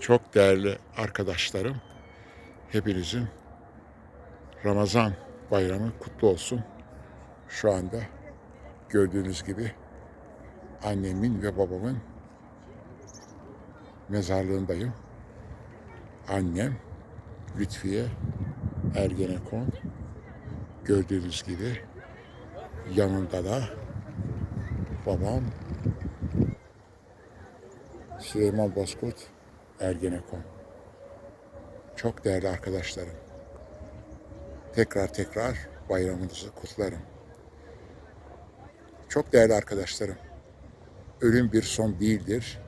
Çok değerli arkadaşlarım, hepinizin Ramazan bayramı kutlu olsun. Şu anda gördüğünüz gibi annemin ve babamın mezarlığındayım. Annem Lütfiye Ergenekon gördüğünüz gibi yanında da babam Süleyman Bozkurt Ergenekon. Çok değerli arkadaşlarım. Tekrar tekrar bayramınızı kutlarım. Çok değerli arkadaşlarım. Ölüm bir son değildir.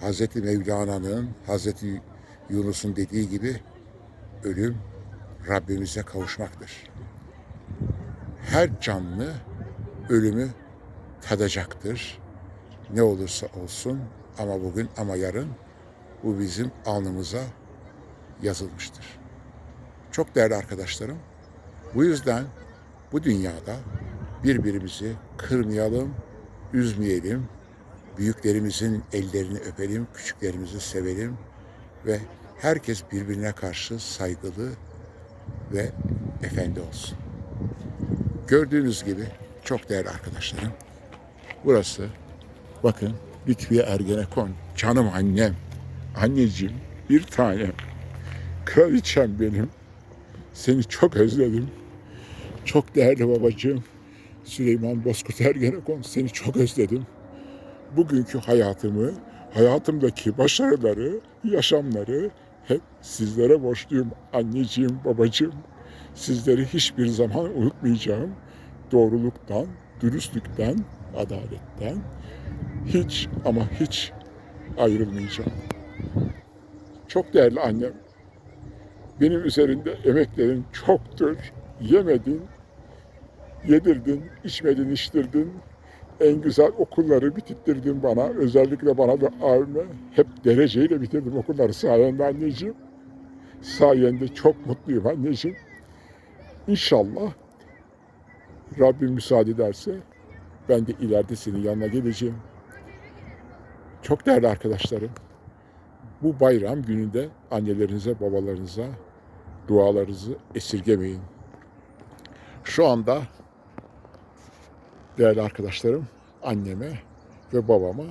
Hazreti Mevlana'nın, Hazreti Yunus'un dediği gibi ölüm Rabbimize kavuşmaktır. Her canlı ölümü tadacaktır. Ne olursa olsun ama bugün ama yarın bu bizim alnımıza yazılmıştır. Çok değerli arkadaşlarım, bu yüzden bu dünyada birbirimizi kırmayalım, üzmeyelim, büyüklerimizin ellerini öpelim, küçüklerimizi sevelim ve herkes birbirine karşı saygılı ve efendi olsun. Gördüğünüz gibi çok değerli arkadaşlarım, burası bakın Lütfiye Ergenekon, canım annem, anneciğim, bir tanem, kraliçem benim, seni çok özledim. Çok değerli babacığım, Süleyman Bozkurt Ergenekon, seni çok özledim. Bugünkü hayatımı, hayatımdaki başarıları, yaşamları hep sizlere borçluyum anneciğim, babacığım. Sizleri hiçbir zaman unutmayacağım. Doğruluktan, dürüstlükten, adaletten hiç ama hiç ayrılmayacağım. Çok değerli annem, benim üzerinde emeklerin çoktur. Yemedin, yedirdin, içmedin, içtirdin. En güzel okulları bitirttirdin bana. Özellikle bana da abime hep dereceyle bitirdim okulları sayende anneciğim. Sayende çok mutluyum anneciğim. İnşallah Rabbim müsaade ederse ben de ileride senin yanına geleceğim. Çok değerli arkadaşlarım, bu bayram gününde annelerinize, babalarınıza dualarınızı esirgemeyin. Şu anda değerli arkadaşlarım anneme ve babama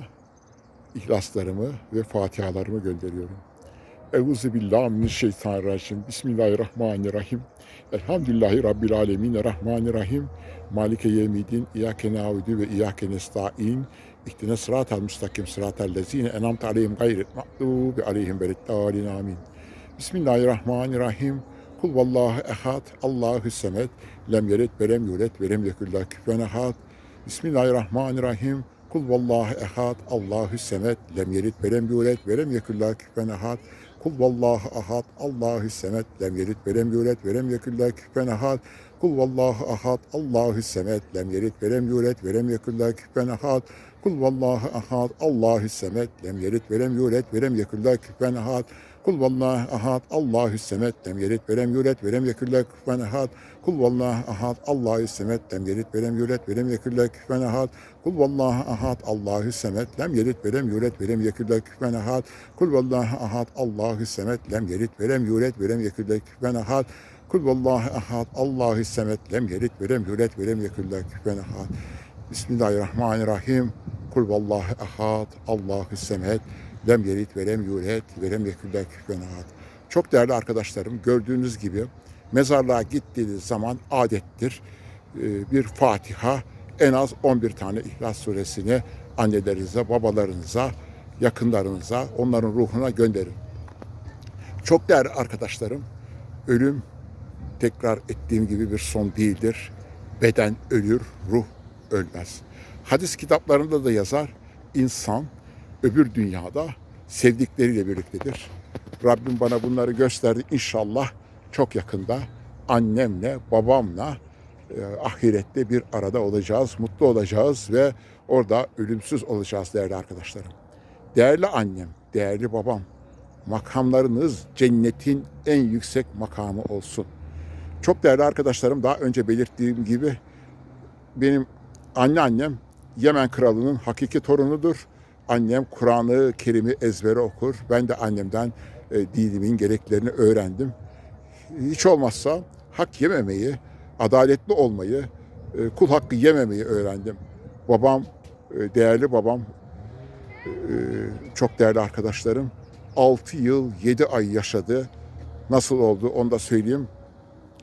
ihlaslarımı ve fatihalarımı gönderiyorum. Euzu billahi mineşşeytanirracim. Bismillahirrahmanirrahim. Elhamdülillahi rabbil alamin. Rahmanirrahim. Malike yevmiddin. İyyake na'budu ve iyyake nestaîn. İhdine sıratal müstakim sıratal lezine en'amte aleyhim gayril mağdubi aleyhim veleddâlin amin. Bismillahirrahmanirrahim. Kul vallahu ehad, Allahu semed, lem yelit ve lem yulet ve lem yekul lahu kufuven ehad. Bismillahirrahmanirrahim. Kul vallahu ehad, Allahu semed, lem yelit ve lem yulet ve lem yekul lahu kufuven ehad. Kul vallahu ahad, Allahu semed, lem yelit ve lem yulet ve lem yekul lahu kufuven ehad. Kul vallahu ahad, Allahu semed, lem yelit ve lem yulet ve lem yekul lahu kufuven ehad. Kul vallahu ahad, Allahu semed, lem yelit ve lem yulet ve lem yekul lahu kufuven ehad. Kul vallahu ahad, Allahu semed, lem yelit ve lem yulet ve lem yekul lahu kufuven ehad. Kul vallahu ahad, Allahu semed, lem yelit ve lem yulet ve lem yekul lahu kufuven ehad. Kul vallahu ahad, Allahu semed, lem yelit ve lem yulet ve lem yekul lahu kufuven ehad. Kul vallahu ahad, Allahu semed, lem yelit ve lem yulet ve lem yekul lahu kufuven ehad. Kul vallahu ahad, Allahu semed, lem yelit ve lem yulet ve lem yekul lahu kufuven ehad. Bismillahirrahmanirrahim. Kul vallahu ahad, Allahu semed, lem yelit ve lem yulet ve lem yekul lahu kufuven ehad. Çok değerli arkadaşlarım gördüğünüz gibi mezarlığa gittiğiniz zaman adettir. Ee, Bir Fatiha en az 11 tane İhlas suresini annelerinize, babalarınıza, yakınlarınıza, onların ruhuna gönderin. Çok değerli arkadaşlarım, ölüm tekrar ettiğim gibi bir son değildir. Beden ölür, ruh ölmez. Hadis kitaplarında da yazar, insan öbür dünyada sevdikleriyle birliktedir. Rabbim bana bunları gösterdi. İnşallah çok yakında annemle, babamla e, ahirette bir arada olacağız, mutlu olacağız ve orada ölümsüz olacağız değerli arkadaşlarım. Değerli annem, değerli babam, makamlarınız cennetin en yüksek makamı olsun. Çok değerli arkadaşlarım daha önce belirttiğim gibi benim anneannem Yemen kralının hakiki torunudur Annem Kur'an-ı Kerim'i ezbere okur. Ben de annemden e, dinimin gereklerini öğrendim. Hiç olmazsa hak yememeyi, adaletli olmayı, e, kul hakkı yememeyi öğrendim. Babam, e, değerli babam, e, çok değerli arkadaşlarım 6 yıl 7 ay yaşadı. Nasıl oldu onu da söyleyeyim.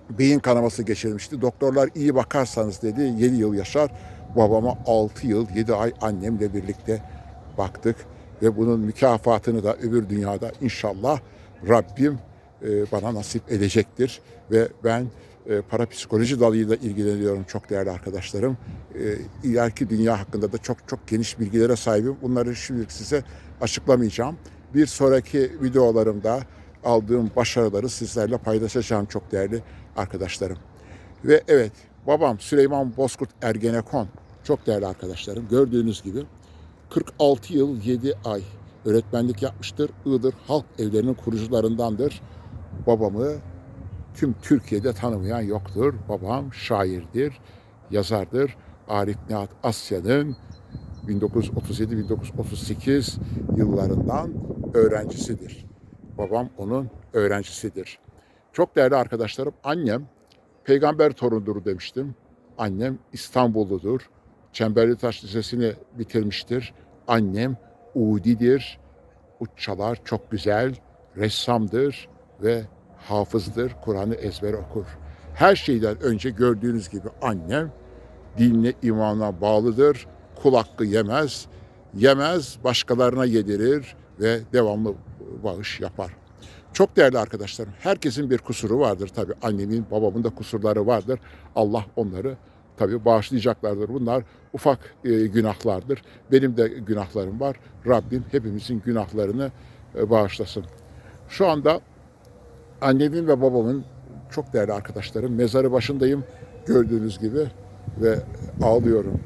Beyin kanaması geçirmişti. Doktorlar iyi bakarsanız dedi 7 yıl yaşar. Babama 6 yıl 7 ay annemle birlikte baktık. Ve bunun mükafatını da öbür dünyada inşallah Rabbim e, bana nasip edecektir. Ve ben e, parapsikoloji dalıyla ilgileniyorum çok değerli arkadaşlarım. E, ileriki dünya hakkında da çok çok geniş bilgilere sahibim. Bunları şimdi size açıklamayacağım. Bir sonraki videolarımda aldığım başarıları sizlerle paylaşacağım çok değerli arkadaşlarım. Ve evet babam Süleyman Bozkurt Ergenekon çok değerli arkadaşlarım. Gördüğünüz gibi 46 yıl 7 ay öğretmenlik yapmıştır. Iğdır Halk Evlerinin kurucularındandır. Babamı tüm Türkiye'de tanımayan yoktur. Babam şairdir, yazardır. Arif Nihat Asya'nın 1937-1938 yıllarından öğrencisidir. Babam onun öğrencisidir. Çok değerli arkadaşlarım, annem peygamber torunudur demiştim. Annem İstanbulludur. Çemberlitaş Lisesi'ni bitirmiştir. Annem Udi'dir. Uççalar çok güzel, ressamdır ve hafızdır. Kur'an'ı ezber okur. Her şeyden önce gördüğünüz gibi annem dinle imana bağlıdır. Kul hakkı yemez. Yemez, başkalarına yedirir ve devamlı bağış yapar. Çok değerli arkadaşlarım, herkesin bir kusuru vardır tabii. Annemin, babamın da kusurları vardır. Allah onları tabii bağışlayacaklardır. Bunlar ufak e, günahlardır. Benim de günahlarım var. Rabbim hepimizin günahlarını e, bağışlasın. Şu anda annemin ve babamın çok değerli arkadaşlarım mezarı başındayım gördüğünüz gibi ve ağlıyorum.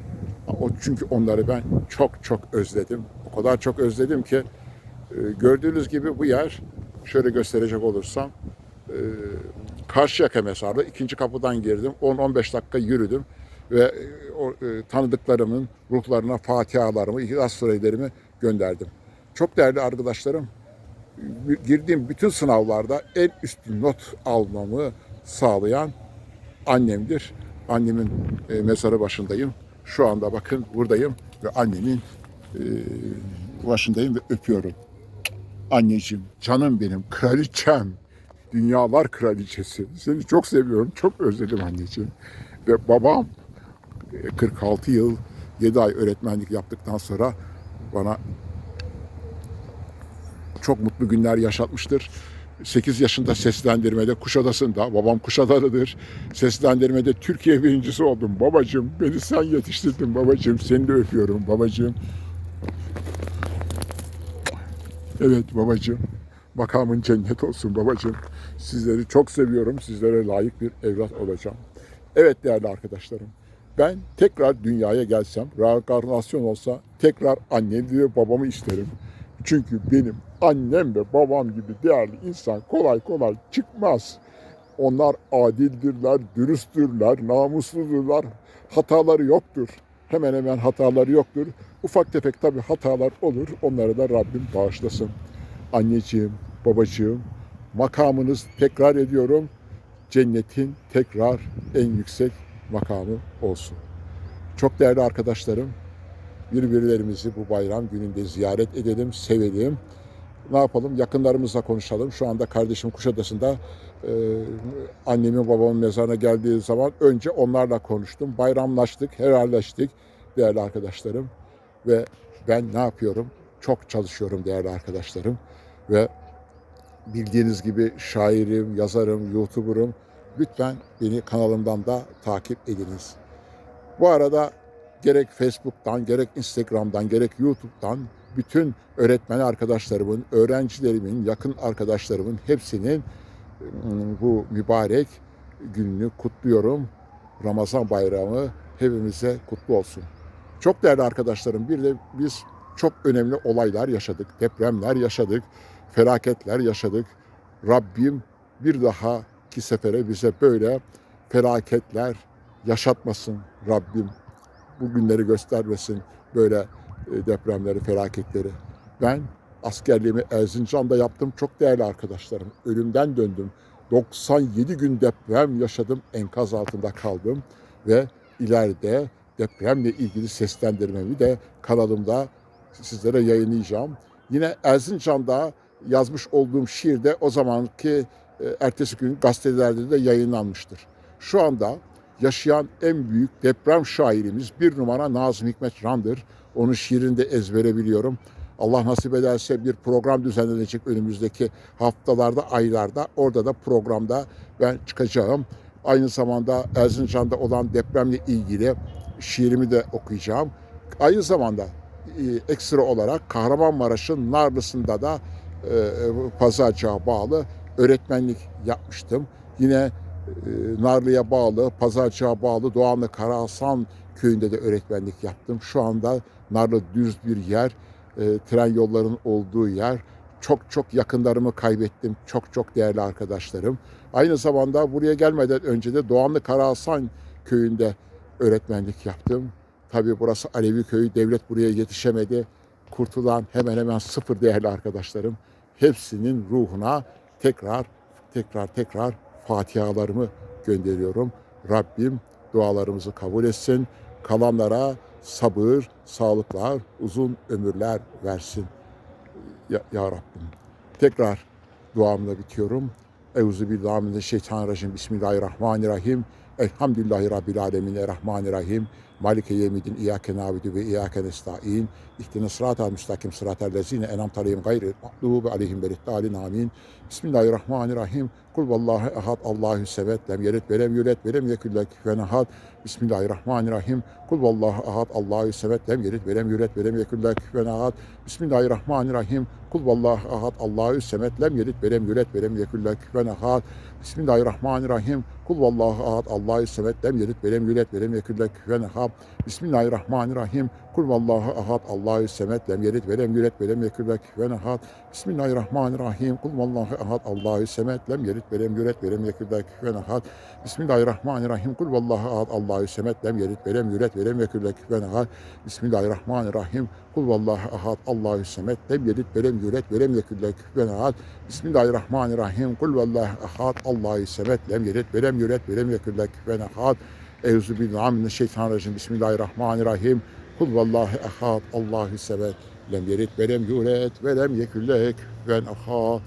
O çünkü onları ben çok çok özledim. O kadar çok özledim ki e, gördüğünüz gibi bu yer şöyle gösterecek olursam e, Karşıyaka mezarı ikinci kapıdan girdim. 10-15 dakika yürüdüm ve e, o, e, tanıdıklarımın ruhlarına fatihalarımı, ihlas surelerimi gönderdim. Çok değerli arkadaşlarım, girdiğim bütün sınavlarda en üstün not almamı sağlayan annemdir. Annemin e, mezarı başındayım. Şu anda bakın buradayım ve annemin e, başındayım ve öpüyorum. Anneciğim, canım benim, kraliçem, dünyalar kraliçesi. Seni çok seviyorum, çok özledim anneciğim. Ve babam e, 46 yıl, 7 ay öğretmenlik yaptıktan sonra bana çok mutlu günler yaşatmıştır. 8 yaşında seslendirmede Kuşadası'nda, babam Kuşadalı'dır. Seslendirmede Türkiye birincisi oldum. Babacığım beni sen yetiştirdin babacığım. Seni de öpüyorum babacığım. Evet babacığım. Makamın cennet olsun babacığım. Sizleri çok seviyorum. Sizlere layık bir evlat olacağım. Evet değerli arkadaşlarım. Ben tekrar dünyaya gelsem, reenkarnasyon olsa tekrar annemi ve babamı isterim. Çünkü benim annem ve babam gibi değerli insan kolay kolay çıkmaz. Onlar adildirler, dürüsttürler, namusludurlar. Hataları yoktur. Hemen hemen hataları yoktur. Ufak tefek tabii hatalar olur. Onları da Rabbim bağışlasın. Anneciğim, babacığım, makamınız tekrar ediyorum. Cennetin tekrar en yüksek makamı olsun. Çok değerli arkadaşlarım, birbirlerimizi bu bayram gününde ziyaret edelim, sevelim. Ne yapalım? Yakınlarımızla konuşalım. Şu anda kardeşim Kuşadası'nda e, annemin babamın mezarına geldiği zaman önce onlarla konuştum. Bayramlaştık, helalleştik değerli arkadaşlarım. Ve ben ne yapıyorum? Çok çalışıyorum değerli arkadaşlarım. Ve bildiğiniz gibi şairim, yazarım, YouTuber'ım. Lütfen beni kanalımdan da takip ediniz. Bu arada gerek Facebook'tan, gerek Instagram'dan, gerek YouTube'dan bütün öğretmen arkadaşlarımın, öğrencilerimin, yakın arkadaşlarımın hepsinin ım, bu mübarek gününü kutluyorum. Ramazan bayramı hepimize kutlu olsun. Çok değerli arkadaşlarım bir de biz çok önemli olaylar yaşadık. Depremler yaşadık, felaketler yaşadık. Rabbim bir daha ki sefere bize böyle felaketler yaşatmasın Rabbim bu günleri göstermesin. Böyle e, depremleri, felaketleri. Ben askerliğimi Erzincan'da yaptım. Çok değerli arkadaşlarım. Ölümden döndüm. 97 gün deprem yaşadım. Enkaz altında kaldım. Ve ileride depremle ilgili seslendirmemi de kanalımda sizlere yayınlayacağım. Yine Erzincan'da yazmış olduğum şiir de o zamanki e, ertesi gün gazetelerde de yayınlanmıştır. Şu anda yaşayan en büyük deprem şairimiz bir numara Nazım Hikmet Ran'dır. Onun şiirini de ezbere biliyorum. Allah nasip ederse bir program düzenlenecek önümüzdeki haftalarda, aylarda. Orada da programda ben çıkacağım. Aynı zamanda Erzincan'da olan depremle ilgili şiirimi de okuyacağım. Aynı zamanda e, ekstra olarak Kahramanmaraş'ın Narlısı'nda da Pazarcığa bağlı öğretmenlik yapmıştım. Yine e, Narlı'ya bağlı, Pazarcığa bağlı Doğanlı Karahasan köyünde de öğretmenlik yaptım. Şu anda Narlı düz bir yer, e, tren yollarının olduğu yer. Çok çok yakınlarımı kaybettim. Çok çok değerli arkadaşlarım. Aynı zamanda buraya gelmeden önce de Doğanlı Karahasan köyünde öğretmenlik yaptım. Tabii burası Alevi köyü. Devlet buraya yetişemedi. Kurtulan hemen hemen sıfır değerli arkadaşlarım. Hepsinin ruhuna tekrar tekrar tekrar fatihalarımı gönderiyorum. Rabbim dualarımızı kabul etsin. Kalanlara sabır, sağlıklar, uzun ömürler versin. Ya, ya Rabbim. Tekrar duamla bitiyorum. Euzu billahi mineşşeytanirracim. Bismillahirrahmanirrahim. Elhamdülillahi Rabbil alemin. Errahmanirrahim. Malike yemidin. İyyâke nâbidu ve iyyâke nesta'in. İhdine sıratal müstakim sıratal lezine enamte aleyhim gayril mağdubi aleyhim veliddâlin amin. Bismillahirrahmanirrahim. Kul vallahu ehad Allahü semet lem yelit ve lem yulet ve lem kufuven ahad. Bismillahirrahmanirrahim. Kul vallahu ahad Allahü semet lem yelit ve lem yulet ve lem kufuven ahad. Bismillahirrahmanirrahim. Kul vallahu ahad Allahü semet lem yelit ve lem yulet ve lem yekun lehu kufuven ahad. Bismillahirrahmanirrahim. Kul vallahu ahad Allahü semet lem yelit ve lem yulet ve lem kufuven ahad. Bismillahirrahmanirrahim. Kul vallahu ahad Allahü semet lem yelit ve lem yulet ve lem lehu kufuven ahad. Bismillahirrahmanirrahim. Kul vallahu ahad Allahü semet lem yelit ve lem yulet ve lem lehu kufuven ahad. Bismillahirrahmanirrahim. Kul vallahu ahad Allahü semet lem yelit ve lem yulet ve lem lehu kufuven ahad. Bismillahirrahmanirrahim. Kul vallahu ahad Allahü semet lem yelit ve lem yulet ve lem lehu kufuven ahad. Bismillahirrahmanirrahim. Kul vallahu ahad Allahü semet lem yelit ve lem yulet ve lem yekun lehu kufuven ahad. Euzu billahi mineşşeytanirracim. Bismillahirrahmanirrahim. Kul vallahi ahad Allahü semet lem yelit ve lem yulet ve lem yekun lehu kufuven ahad.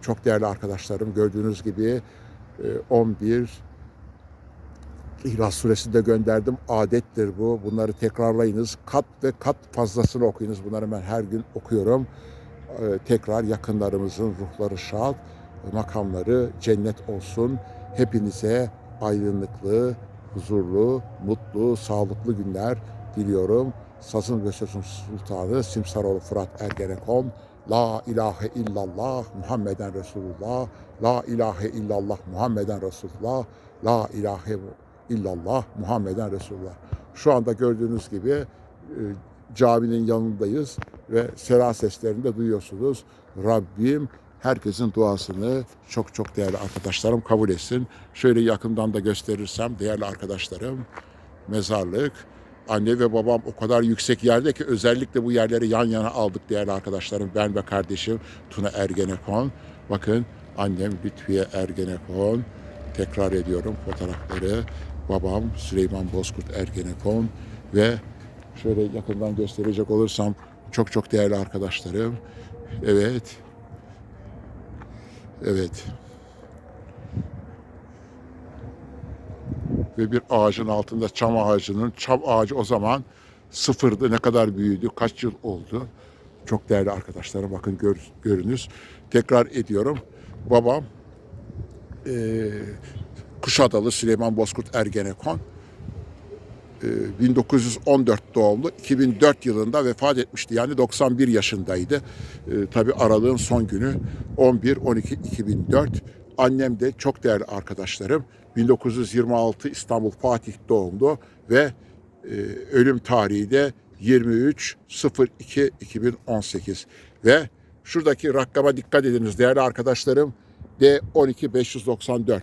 Çok değerli arkadaşlarım gördüğünüz gibi e, 11 İhlas Suresi de gönderdim. Adettir bu. Bunları tekrarlayınız. Kat ve kat fazlasını okuyunuz. Bunları ben her gün okuyorum. Ee, tekrar yakınlarımızın ruhları şad, makamları cennet olsun. Hepinize aydınlıklı, huzurlu, mutlu, sağlıklı günler diliyorum. Sazın ve Sözün Sultanı Simsaroğlu Fırat Ergenekon La ilahe illallah Muhammeden Resulullah La ilahe illallah Muhammeden Resulullah La ilahe illallah Muhammeden Resulullah. Şu anda gördüğünüz gibi e, caminin yanındayız ve sera seslerini de duyuyorsunuz. Rabbim herkesin duasını çok çok değerli arkadaşlarım kabul etsin. Şöyle yakından da gösterirsem değerli arkadaşlarım mezarlık. Anne ve babam o kadar yüksek yerde ki özellikle bu yerleri yan yana aldık değerli arkadaşlarım. Ben ve kardeşim Tuna Ergenekon. Bakın annem Lütfiye Ergenekon. Tekrar ediyorum fotoğrafları. Babam Süleyman Bozkurt Ergenekon ve şöyle yakından gösterecek olursam çok çok değerli arkadaşlarım. Evet. Evet. Ve bir ağacın altında çam ağacının, çam ağacı o zaman sıfırdı. Ne kadar büyüdü, kaç yıl oldu. Çok değerli arkadaşlarım bakın gör, görünüz. Tekrar ediyorum. Babam eee Kuşadalı Süleyman Bozkurt Ergenekon. Ee, 1914 doğumlu 2004 yılında vefat etmişti. Yani 91 yaşındaydı. Ee, tabii aralığın son günü 11-12-2004. Annem de çok değerli arkadaşlarım. 1926 İstanbul Fatih doğumlu ve e, ölüm tarihi de 23.02.2018 ve şuradaki rakama dikkat ediniz değerli arkadaşlarım. D12594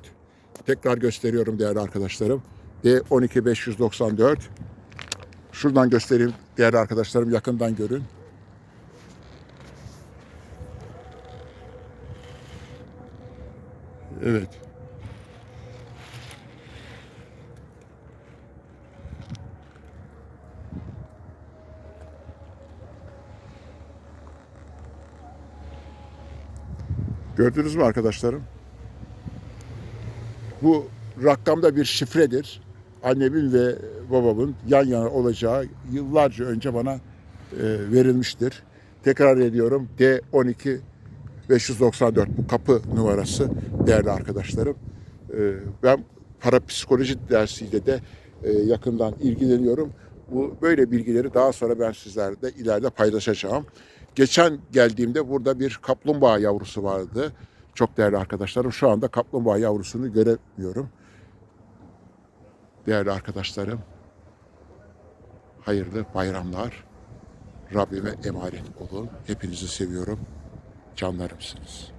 tekrar gösteriyorum değerli arkadaşlarım. D12594 Şuradan göstereyim değerli arkadaşlarım yakından görün. Evet. Gördünüz mü arkadaşlarım? Bu rakamda bir şifredir. Annemin ve babamın yan yana olacağı yıllarca önce bana e, verilmiştir. Tekrar ediyorum D12 594 bu kapı numarası değerli arkadaşlarım. E, ben parapsikoloji dersiyle de e, yakından ilgileniyorum. Bu böyle bilgileri daha sonra ben sizlerle ileride paylaşacağım. Geçen geldiğimde burada bir kaplumbağa yavrusu vardı. Çok değerli arkadaşlarım. Şu anda kaplumbağa yavrusunu göremiyorum. Değerli arkadaşlarım, hayırlı bayramlar. Rabbime emanet olun. Hepinizi seviyorum. Canlarımsınız.